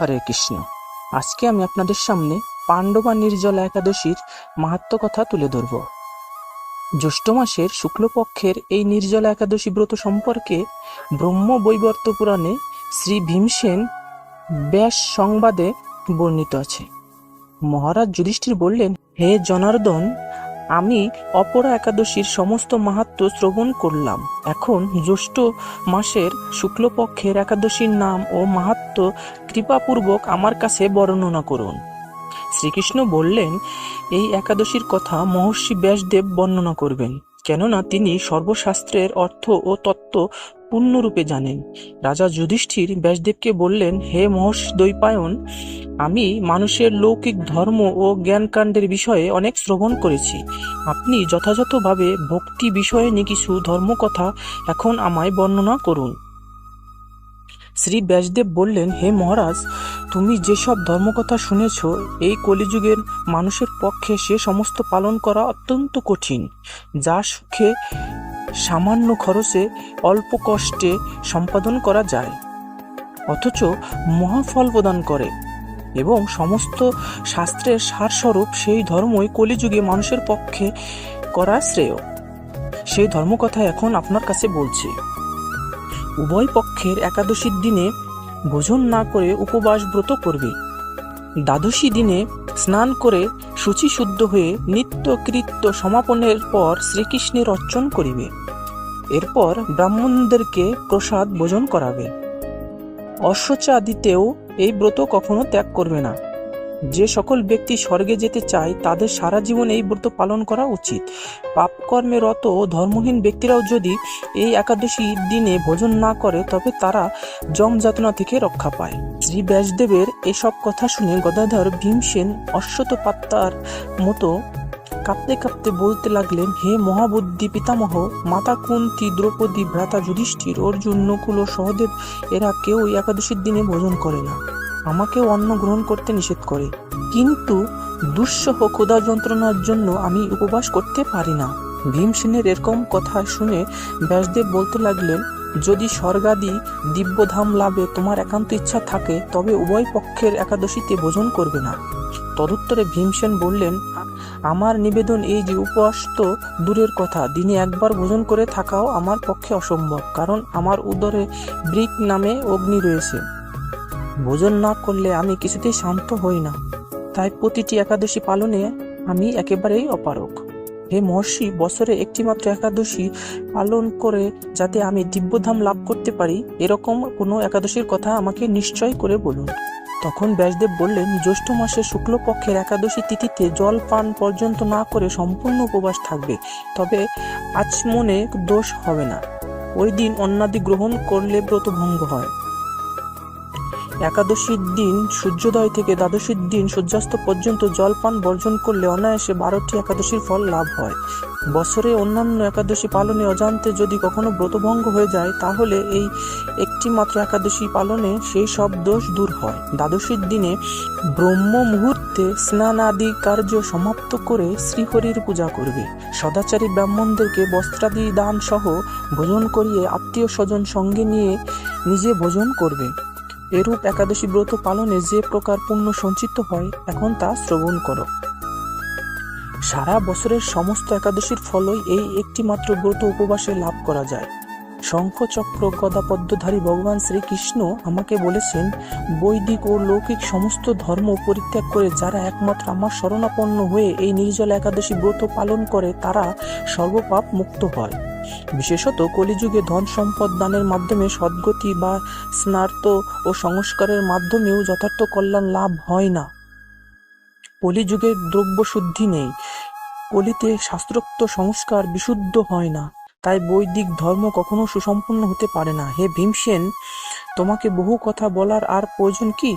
হরে কৃষ্ণ। আজকে আমি আপনাদের সামনে পাণ্ডবা নির্জলা একাদশীর মাহাত্ম কথা তুলে ধরব। জ্যৈষ্ঠ মাসের শুক্লপক্ষের এই নির্জলা একাদশী ব্রত সম্পর্কে ব্রহ্ম বৈবর্ত পুরাণে শ্রী ভীমসেন ব্যাস সংবাদে বর্ণিত আছে। মহারাজ যুধিষ্ঠির বললেন, হে জনার্দন আমি অপরা একাদশীর সমস্ত মাহাত্ম শ্রবণ করলাম। এখন জ্যৈষ্ঠ মাসের শুক্লপক্ষের একাদশীর নাম ও মাহাত্ম কৃপাপূর্বক আমার কাছে বর্ণনা করুন। শ্রীকৃষ্ণ বললেন, এই একাদশীর কথা মহর্ষি ব্যাসদেব বর্ণনা করবেন, কেননা তিনি সর্বশাস্ত্রের অর্থ ও তত্ত্ব পূর্ণরূপে জানেন। রাজা যুধিষ্ঠির ব্যাসদেবকে বললেন, হে মহর্ষি দ্বৈপায়ন, আমি মানুষের লৌকিক ধর্ম ও জ্ঞানকাণ্ডের বিষয়ে অনেক শ্রবণ করেছি। আপনি যথাযথভাবে ভক্তি বিষয়ে নিয়ে কিছু ধর্মকথা এখন আমায় বর্ণনা করুন। শ্রী ব্যাসদেব বললেন, হে মহারাজ, তুমি যেসব ধর্মকথা শুনেছ, এই কলিযুগের মানুষের পক্ষে সে সমস্ত পালন করা অত্যন্ত কঠিন। যা সুখে সামান্য খরচে অল্প কষ্টে সম্পাদন করা যায়। অথচ মহাফল প্রদান করে এবং সমস্ত শাস্ত্রের সারস্বরূপ সেই ধর্মই কলিযুগে মানুষের পক্ষে করা শ্রেয়। সেই ধর্মকথা এখন আপনার কাছে বলছি। উভয় পক্ষের একাদশীর দিনে ভোজন না করে উপবাস ব্রত করবে। দ্বাদশী দিনে স্নান করে শুচিশুদ্ধ হয়ে নিত্য কৃত্য সমাপনের পর শ্রীকৃষ্ণের অর্চন করিবে। এরপর ব্রাহ্মণদেরকে প্রসাদ ভোজন করাবে। অশ্বচা দিতেও এই ব্রত কখনো ত্যাগ করবে না। যে সকল ব্যক্তি স্বর্গে যেতে চায়, তাদের সারা জীবন এই ব্রত পালন করা উচিত। পাপকর্মে রত ধর্মহীন ব্যক্তিরাও যদি এই একাদশী দিনে ভোজন না করে, তবে তারা জম যাতনা থেকে রক্ষা পায়। শ্রী ব্যাসদেবের এসব কথা শুনে গদাধর ভীমসেন অশ্বত পাত্তার মতো কাঁপতে কাঁপতে বলতে লাগলেন, হে মহাবুদ্ধি পিতামহ, মাতা কুন্তি, দ্রৌপদী, ভ্রাতা যুধিষ্ঠির, অর্জুন, নকুল ও সহদেব, এরা কেউ একাদশীর দিনে ভোজন করে না। আমাকেও অন্ন গ্রহণ করতে নিষেধ করে। কিন্তু দুঃসহ ক্ষুধা যন্ত্রণার জন্য আমি উপবাস করতে পারি না। ভীমসেনের এরকম কথা শুনে ব্যাসদেব বলতে লাগলেন, যদি স্বর্গাদি দিব্যধাম লাভে তোমার একান্ত ইচ্ছা থাকে, তবে উভয় পক্ষের একাদশীতে ভোজন করবে না। তদুত্তরে ভীমসেন বললেন, আমার নিবেদন এই যে উপবাস তো দূরের কথা, দিনে একবার ভোজন করে থাকাও আমার পক্ষে অসম্ভব, কারণ আমার উদরে ব্রিক নামে অগ্নি রয়েছে। ভোজন না করলে আমি কিছুতেই শান্ত হই না। তাই প্রতিটি একাদশী পালনে আমি একেবারেই অপারক হে মহর্ষি, বছরে একটিমাত্র একাদশী পালন করে যাতে আমি দিব্যধাম লাভ করতে পারি, এরকম কোনো একাদশীর কথা আমাকে নিশ্চয় করে বলুন। তখন ব্যাসদেব বললেন, জ্যৈষ্ঠ মাসের শুক্লপক্ষের একাদশী তিথিতে জল পান পর্যন্ত না করে সম্পূর্ণ উপবাস থাকবে, তবে আচমনে দোষ হবে না। ওই দিন অন্নাদি গ্রহণ করলে ব্রত ভঙ্গ হয়। একাদশীর দিন সূর্যোদয় থেকে দ্বাদশীর দিন সূর্যাস্ত পর্যন্ত জলপান বর্জন করলে অনায়াসে বারোটি একাদশীর ফল লাভ হয়। বছরে অন্যান্য একাদশী পালনে অজান্তে যদি কখনো ব্রতভঙ্গ হয়ে যায়, তাহলে এই একটি মাত্র একাদশী পালনে সেই সব দোষ দূর হয়। দ্বাদশীর দিনে ব্রহ্ম মুহূর্তে স্নান আদি কার্য সমাপ্ত করে শ্রীহরির পূজা করবে। সদাচারী ব্রাহ্মণদেরকে বস্ত্রাদি দান সহ ভোজন করিয়ে আত্মীয় স্বজন সঙ্গে নিয়ে নিজে ভোজন করবে। এরূপ একাদশী ব্রত পালনে যে প্রকার পুণ্য সঞ্চিত হয়, এখন তা শ্রবণ করো। সারা বছরের সমস্ত একাদশীর ফলই এই একটি মাত্র ব্রত উপবাসে লাভ করা যায়। শঙ্খ চক্র গদা পদ্মধারী ভগবান শ্রীকৃষ্ণ আমাকে বলেছেন, বৈদিক ও লৌকিক সমস্ত ধর্ম পরিত্যাগ করে যারা একমাত্র আমার শরণাপন্ন হয়ে এই নির্জল একাদশী ব্রত পালন করে, তারা সর্বপাপ মুক্ত হয়। বিশেষত কলিযুগে ধন সম্পদ দানের মাধ্যমে সদ্গতি বা স্নার্ত ও সংস্কারের মাধ্যমেও যথার্থ কল্যাণ লাভ হয় না। কলিযুগে দ্রব্য শুদ্ধি নেই। কলিতে শাস্ত্রোক্ত সংস্কার বিশুদ্ধ হয় না। তাই বৈদিক ধর্ম কখনো সুসম্পন্ন হতে পারে না। হে ভীমসেন, তোমাকে বহু কথা বলার আর প্রয়োজন কি?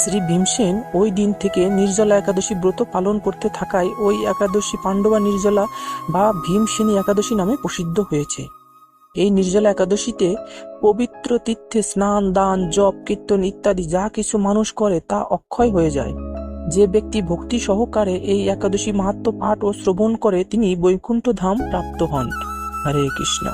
শ্রী ভীমসেন ওই দিন থেকে নির্জলা একাদশী ব্রত পালন করতে থাকায় ওই একাদশী পাণ্ডবা নির্জলা বা ভীমসেনী একাদশী নামে প্রসিদ্ধ হয়েছে। এই নির্জলা একাদশীতে পবিত্র তীর্থে স্নান, দান, জপ, কীর্তন ইত্যাদি যা কিছু মানুষ করে তা অক্ষয় হয়ে যায়। যে ব্যক্তি ভক্তি সহকারে এই একাদশী মাহাত্ম পাঠ ও শ্রবণ করে তিনি বৈকুণ্ঠ ধাম প্রাপ্ত হন। হরে কৃষ্ণ।